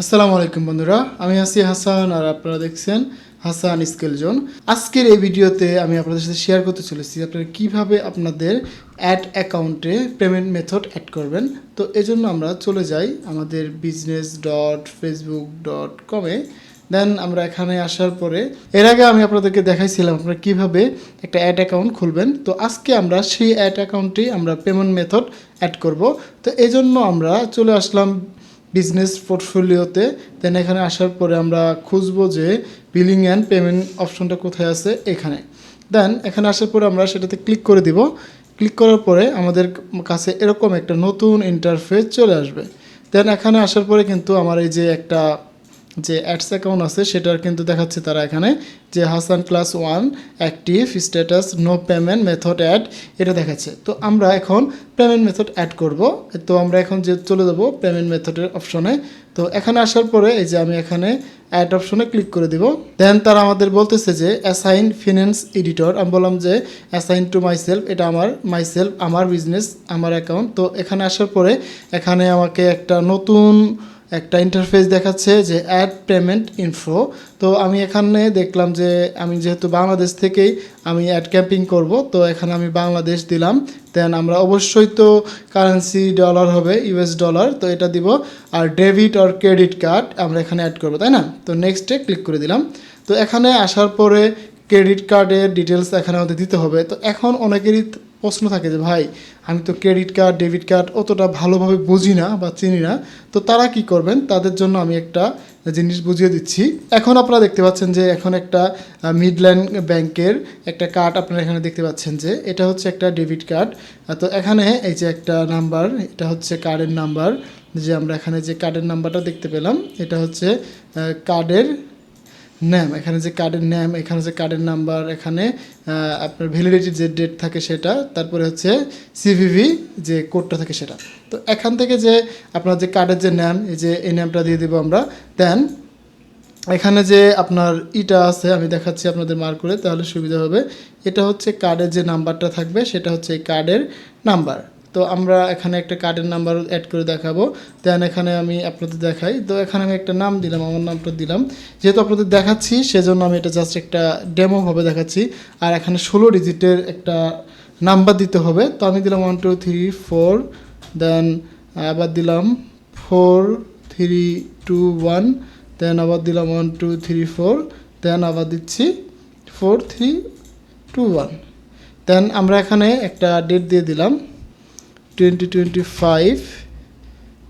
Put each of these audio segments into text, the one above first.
আসসালামু আলাইকুম বন্ধুরা, আমি আছি হাসান আর আপনারা দেখছেন হাসান স্কেল জোন। আজকের এই ভিডিওতে আমি আপনাদের সাথে শেয়ার করতে চলেছি আপনারা কীভাবে আপনাদের অ্যাড অ্যাকাউন্টে পেমেন্ট মেথড অ্যাড করবেন। তো এজন্য আমরা চলে যাই আমাদের বিজনেস ডট ফেসবুক ডট কমে দেন আমরা এখানে আসার পরে, এর আগে আমি আপনাদেরকে দেখাইছিলাম আপনারা কীভাবে একটা অ্যাড অ্যাকাউন্ট খুলবেন। তো আজকে আমরা সেই অ্যাড অ্যাকাউন্টেই আমরা পেমেন্ট মেথড অ্যাড করব। তো এই জন্য আমরা চলে আসলাম বিজনেস পোর্টফোলিওতে দেন এখানে আসার পরে আমরা খুঁজবো যে বিলিং অ্যান্ড পেমেন্ট অপশনটা কোথায় আছে? এখানে। দেন এখানে আসার পরে আমরা সেটাতে ক্লিক করে দিব। ক্লিক করার পরে আমাদের কাছে এরকম একটা নতুন ইন্টারফেস চলে আসবে। দেন এখানে আসার পরে কিন্তু আমার এই যে একটা যে অ্যাডস অ্যাকাউন্ট আছে, সেটার কিন্তু দেখাচ্ছে তারা এখানে যে Hasan class one active status no payment method add এটা দেখাচ্ছে। তো আমরা এখন পেমেন্ট মেথড অ্যাড করব। তো আমরা এখন যে চলে যাব পেমেন্ট মেথডের অপশনে তো এখানে আসার পরে এই যে আমি এখানে অ্যাড অপশনে ক্লিক করে দিব। দেন তারা আমাদের বলতেছে যে অ্যাসাইন ফিনান্স এডিটর আমি বললাম যে অ্যাসাইন টু মাই সেলফ এটা আমার মাই সেলফ আমার বিজনেস আমার অ্যাকাউন্ট তো এখানে আসার পরে এখানে আমাকে একটা নতুন একটা ইন্টারফেস দেখাচ্ছে যে অ্যাড পেমেন্ট ইনফো তো আমি এখানে দেখলাম যে আমি যেহেতু বাংলাদেশ থেকেই আমি অ্যাড ক্যাম্পিং করব, তো এখানে আমি বাংলাদেশ দিলাম। দেন আমরা অবশ্যই তো কারেন্সি ডলার হবে ইউএস ডলার তো এটা দিব। আর ডেবিট আর ক্রেডিট কার্ড আমরা এখানে অ্যাড করব, তাই না? তো নেক্সটে ক্লিক করে দিলাম। তো এখানে আসার পরে ক্রেডিট কার্ডের ডিটেলস এখানে আমাদের দিতে হবে। তো এখন অনেকেরই প্রশ্ন থাকে যে, ভাই, আমি তো ক্রেডিট কার্ড, ডেবিট কার্ড অতটা ভালোভাবে বুঝি না বা চিনি না। তো তারা কি করবেন? তাদের জন্য আমি একটা জিনিস বুঝিয়ে দিচ্ছি। এখন আপনারা দেখতে পাচ্ছেন যে, এখন একটা মিডল্যান্ড ব্যাংকের একটা কার্ড আপনারা এখানে দেখতে পাচ্ছেন যে, এটা হচ্ছে একটা ডেবিট কার্ড। তো এখানে এই যে একটা নাম্বার, এটা হচ্ছে কার্ডের নাম্বার। যে আমরা এখানে যে কার্ডের নাম্বারটা দেখতে পেলাম, এটা হচ্ছে কার্ডের ন্যাম এখানে যে কার্ডের ন্যাম এখানে যে কার্ডের নাম্বার এখানে আপনার ভ্যালিডিটির যে ডেট থাকে সেটা, তারপরে হচ্ছে সিভিভি যে কোডটা থাকে সেটা। তো এখান থেকে যে আপনার যে কার্ডের যে ন্যাম এই যে এই ন্যামটা দিয়ে দেবো আমরা দেন এখানে যে আপনার ইটা আছে, আমি দেখাচ্ছি আপনাদের মার করে, তাহলে সুবিধা হবে। এটা হচ্ছে কার্ডের যে নাম্বারটা থাকবে, সেটা হচ্ছে এই কার্ডের নাম্বার তো আমরা এখানে একটা কার্ডের নাম্বার অ্যাড করে দেখাবো। দেন এখানে আমি আপনাদের দেখাই। তো এখানে আমি একটা নাম দিলাম, আমার নামটা দিলাম। যেহেতু আপনাদের দেখাচ্ছি, সেজন্য আমি এটা জাস্ট একটা ডেমোভাবে দেখাচ্ছি। আর এখানে ষোলো ডিজিটের একটা নাম্বার দিতে হবে। তো আমি দিলাম one two three four then আবার দিলাম four three two one then আবার দিলাম one two three four then আবার দিচ্ছি four three two one then আমরা এখানে একটা ডেট দিয়ে দিলাম। টোয়েন্টি টোয়েন্টি ফাইভ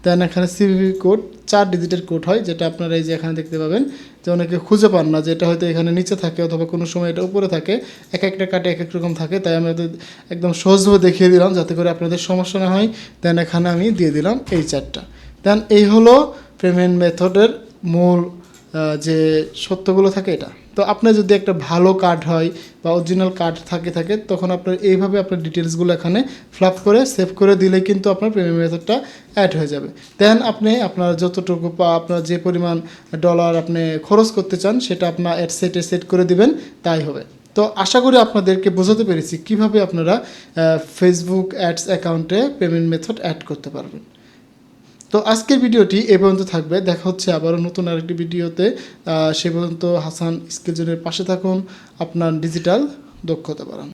দেন এখানে সিভিভি কোড চার ডিজিটের কোড হয়, যেটা আপনারা এই যে এখানে দেখতে পাবেন যে অনেকে খুঁজে পান না যেটা হয়তো এখানে নিচে থাকে অথবা কোনো সময় এটা উপরে থাকে। এক একটা কাটে এক এক রকম থাকে, তাই আমি একদম সহজভাবে দেখিয়ে দিলাম যাতে করে আপনাদের সমস্যা না হয়। দেন এখানে আমি দিয়ে দিলাম এই চারটা দেন এই হলো পেমেন্ট মেথডের মূল যে সত্যগুলো থাকে এটা। তো আপনার যদি একটা ভালো কার্ড হয় বা অরিজিনাল কার্ড থাকে থাকে, তখন আপনার এইভাবে আপনার ডিটেলসগুলো এখানে ফ্লাপ করে সেভ করে দিলে কিন্তু আপনার পেমেন্ট মেথডটা অ্যাড হয়ে যাবে। দেন আপনি আপনার যতটুকু বা আপনার যে পরিমাণ ডলার আপনি খরচ করতে চান, সেটা আপনার অ্যাড সেটে সেট করে দিবেন, তাই হবে। তো আশা করি আপনাদেরকে বোঝাতে পেরেছি কীভাবে আপনারা ফেসবুক অ্যাডস অ্যাকাউন্টে পেমেন্ট মেথড অ্যাড করতে পারবেন। তো আজকের ভিডিওটি এ পর্যন্ত থাকবে। দেখা হচ্ছে আবারও নতুন আরেকটি ভিডিওতে। সে পর্যন্ত হাসান স্কিলজনের পাশে থাকুন। আপনার ডিজিটাল দক্ষতা বাড়ান।